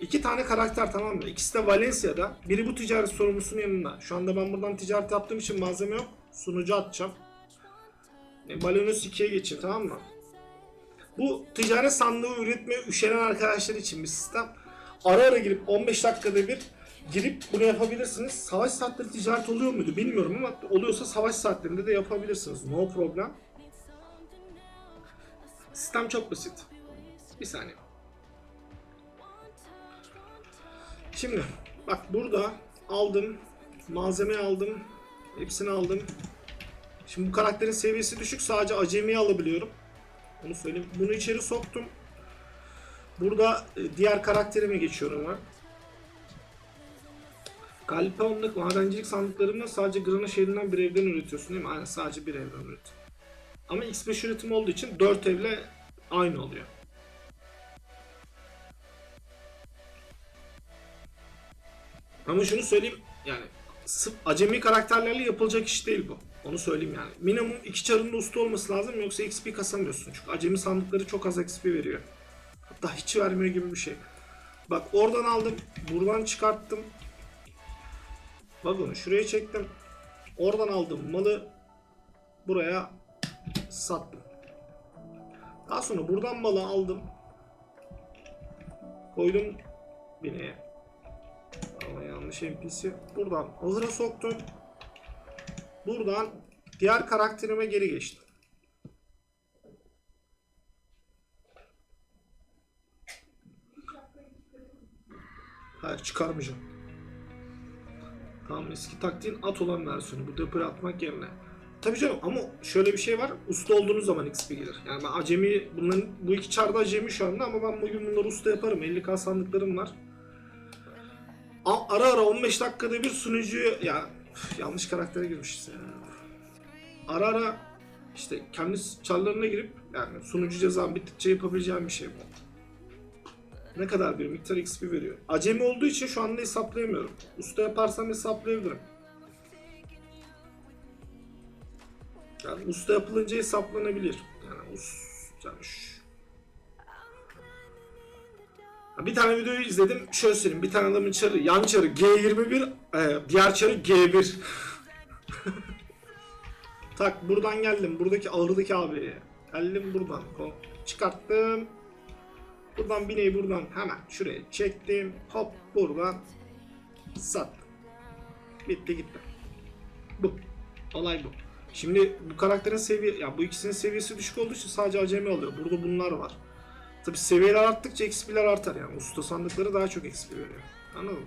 İki tane karakter tamam mı? İkisi de Valencia'da. Biri bu ticaret sorumlusunun yanında. Şu anda ben buradan ticaret yaptığım için malzeme yok. Sunucu atacağım. E, Balonus 2'ye geçeyim tamam mı? Bu ticaret sandığı üretmeye üşenen arkadaşlar için bir sistem. Ara ara girip 15 dakikada bir girip bunu yapabilirsiniz. Savaş saatleri ticaret oluyor muydu bilmiyorum ama oluyorsa savaş saatlerinde de yapabilirsiniz. No problem. Sistem çok basit. Bir saniye. Şimdi bak burada aldım. Malzeme aldım. Hepsini aldım. Şimdi bu karakterin seviyesi düşük. Sadece acemiyi alabiliyorum. Onu söyleyeyim. Bunu içeri soktum. Burada e, diğer karakterime geçiyorum ben. Galpanlık madencilik sandıklarında sadece Grana şehrinden bir evden üretiyorsun değil mi? Aynen sadece bir evden üret. Ama X5 üretim olduğu için 4 evle aynı oluyor. Ama şunu söyleyeyim yani sırf acemi karakterlerle yapılacak iş değil bu. Onu söyleyeyim yani. Minimum iki çarında usta olması lazım yoksa XP kasamıyorsun. Çünkü acemi sandıkları çok az XP veriyor. Hatta hiç vermiyor gibi bir şey. Bak oradan aldım. Buradan çıkarttım. Vagonu şuraya çektim. Oradan aldım malı buraya sattım. Daha sonra buradan malı aldım. Koydum bineye. Ama yanlış NPC. Buradan ahıra soktum. Buradan diğer karakterime geri geçtim. Hayır çıkarmayacağım. Tamam eski taktiğin at olan versiyonu. Bu depoya atmak yerine. Tabii canım ama şöyle bir şey var. Usta olduğunuz zaman XP gelir. Yani ben acemi, bunların bu iki çarda acemi şu anda ama ben bugün bunları usta yaparım. 50k sandıklarım var. Ara ara 15 dakikada bir sunucuyu ya üf, yanlış karaktere girmişiz ya. Ara ara işte kendi çarlarına girip yani sunucu cezam bittikçe yapabileceğim bir şey bu. Ne kadar bir miktar XP veriyor. Acemi olduğu için şu anda hesaplayamıyorum. Usta yaparsam hesaplayabilirim. Yani usta yapılınca hesaplanabilir. Yani us yani şu- Bir tane videoyu izledim. Şöyle söyleyeyim. Bir tane adamın çarı, yan çarı G21, e, diğer çarı G1. tak buradan geldim. Buradaki ağırdaki abi. Geldim buradan. Çıkarttım. Buradan bineği buradan hemen şuraya çektim. Hop buradan sattım. Bitti gitti. Bu. Olay bu. Şimdi bu karakterin seviye, ya bu ikisinin seviyesi düşük olduğu için sadece acemi alıyor. Burada bunlar var. Tabi seviyeler arttıkça XP'ler artar yani. Usta sandıkları daha çok XP veriyor. Anladın mı?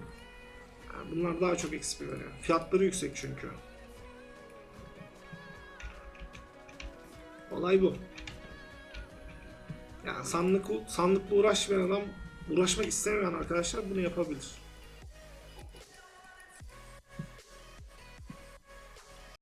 Yani bunlar daha çok XP veriyor. Fiyatları yüksek çünkü. Olay bu. Yani sandık, sandıkla uğraşmayan adam, uğraşmak istemeyen arkadaşlar bunu yapabilir.